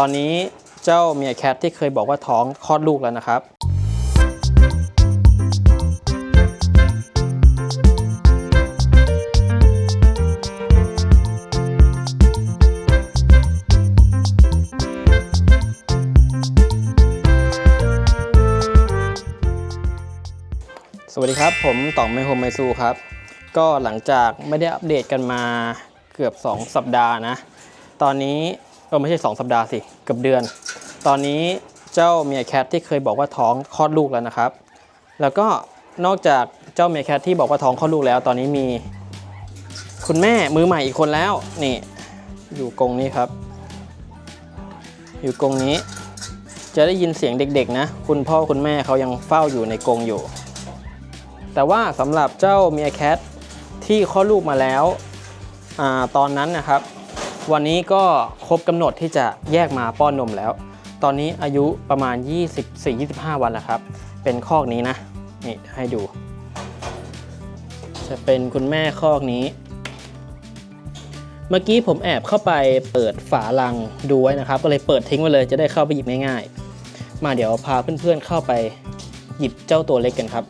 ตอนนี้เจ้าเมียแคทที่เคยบอกว่าท้องคลอดลูกแล้วนะครับ สวัสดีครับ ผมต่องไมโฮมไมซูครับ ก็หลังจากไม่ได้อัปเดตกันมาเกือบ 2 สัปดาห์นะ ตอนนี้ เออไม่ใช่ 2 สัปดาห์สิเกือบเดือน ตอนนี้เจ้าเมียแคทที่เคยบอกว่าท้องคลอดลูกแล้วนะครับ แล้วก็นอกจากเจ้าเมียแคทที่บอกว่าท้องคลอดลูกแล้ว ตอนนี้มี คุณแม่มือใหม่อีกคนแล้วนี่อยู่กรงนี้ครับ อยู่กรงนี้ จะได้ยินเสียงเด็กๆนะ คุณพ่อคุณแม่เขายังเฝ้าอยู่ในกรงอยู่ แต่ว่าสำหรับเจ้าเมียแคทที่คลอดลูกมาแล้วอตอนนั้นนะครับ วันนี้ก็ครบกำหนดที่จะแยกมาป้อนนมแล้ว ตอนนี้อายุประมาณ 24-25 วันแล้วครับ เป็นคอกนี้นะ นี่ให้ดู จะเป็นคุณแม่คอกนี้ เมื่อกี้ผมแอบเข้าไปเปิดฝาลังดูไว้นะครับ ก็เลยเปิดทิ้งไว้เลยจะได้เข้าไปหยิบง่ายๆ มาเดี๋ยวพาเพื่อนๆเข้าไปหยิบเจ้าตัวเล็กกันครับ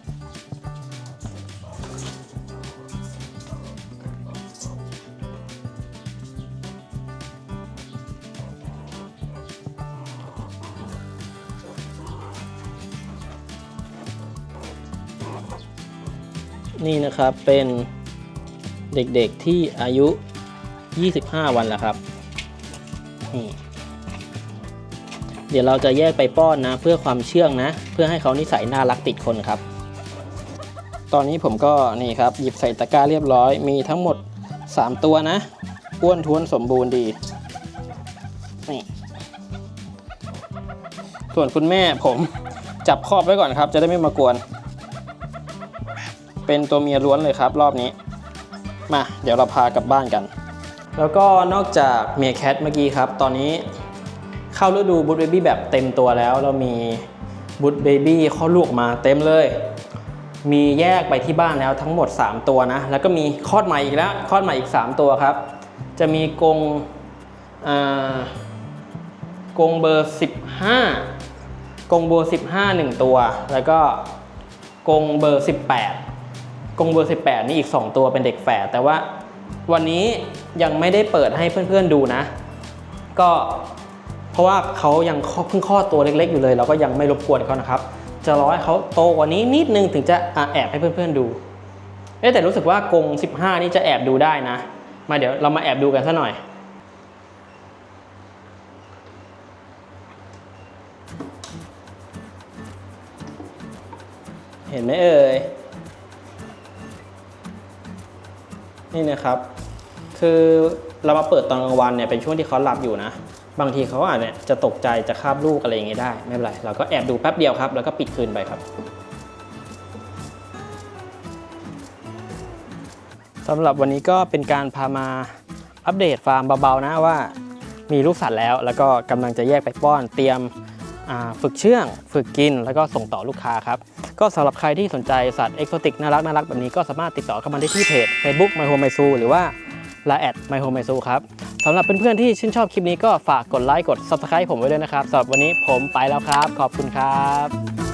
นี่นะครับเป็นเด็กๆที่อายุ 25 วันแล้วครับนี่เดี๋ยวเราจะแยกไปป้อนนะ เพื่อความเชื่องนะ เพื่อให้เขานิสัยน่ารักติดคนครับ ตอนนี้ผมก็นี่ครับหยิบใส่ตะกร้าเรียบร้อยมีทั้งหมด 3 ตัวนะอ้วนท้วนสมบูรณ์ดีนี่ส่วนคุณแม่ผมจับครอบไว้ก่อนครับ จะได้ไม่มากวน เป็นตัวเมียล้วนเลยครับ รอบนี้ มาเดี๋ยวเราพากลับบ้านกัน แล้วก็นอกจากเมียแคทเมื่อกี้ครับ ตอนนี้เข้าฤดูบู t เบบี้แบบเต็มตัวแล้ว เรามีบู t เบบี้ข้อลูกมาเต็มเลย มีแยกไปที่บ้านแล้วทั้งหมด 3 ตัวนะ แล้วก็มีคลอดใหม่อีกแล้วคลอดใหม่อีก 3 ตัวครับ จะมีกรงอ่ากรงเบอร์ 15กรงเบอร์ 15 1 ตัว แล้วก็กรงเบอร์ 18 กรงเบอร์18 นี่อีก 2 ตัวเป็นเด็กแฝดแต่ว่าวันนี้ยังไม่ได้เปิดให้เพื่อนๆดูนะ ก็เพราะว่าเขายังเพิ่งคลอดตัวเล็กๆ อยู่เลย เราก็ยังไม่รบกวนเขานะครับ จะรอให้เขาโตกว่านี้นิดนึงถึงจะแอบให้เพื่อนๆดูแต่รู้สึกว่ากรง15 นี่จะแอบดูได้นะ มาเดี๋ยวเรามาแอบดูกันซะหน่อยเห็นไหมเอ่ย นี่นะครับคือเรามาเปิดตอนกลางวันเนี่ยเป็นช่วงที่เขาหลับอยู่นะ บางทีเขาอาจเนี่ยจะตกใจจะคาบลูกอะไรอย่างเงี้ยได้ ไม่เป็นไร เราก็แอบดูแป๊บเดียวครับ แล้วก็ปิดคืนไปครับสำหรับวันนี้ก็เป็นการพามาอัปเดตฟาร์มเบาๆนะว่า มีลูกสัตว์แล้ว แล้วก็กำลังจะแยกไปป้อนเตรียม ฝึกเชื่อง ฝึกกิน แล้วก็ส่งต่อลูกค้าครับ ก็สำหรับใครที่สนใจสัตว์เอกโซติกน่ารักน่ารักแบบนี้ก็สามารถติดต่อเข้ามาได้ที่เพจ Facebook My Home My Zoo หรือว่า l a แอด My Home My Zoo ครับสำหรับเพื่อนๆที่ชื่นชอบคลิปนี้ก็ฝากกดไลค์กด Subscribe ผมไว้ด้วยนะครับสำหรับวันนี้ผมไปแล้วครับ ขอบคุณครับ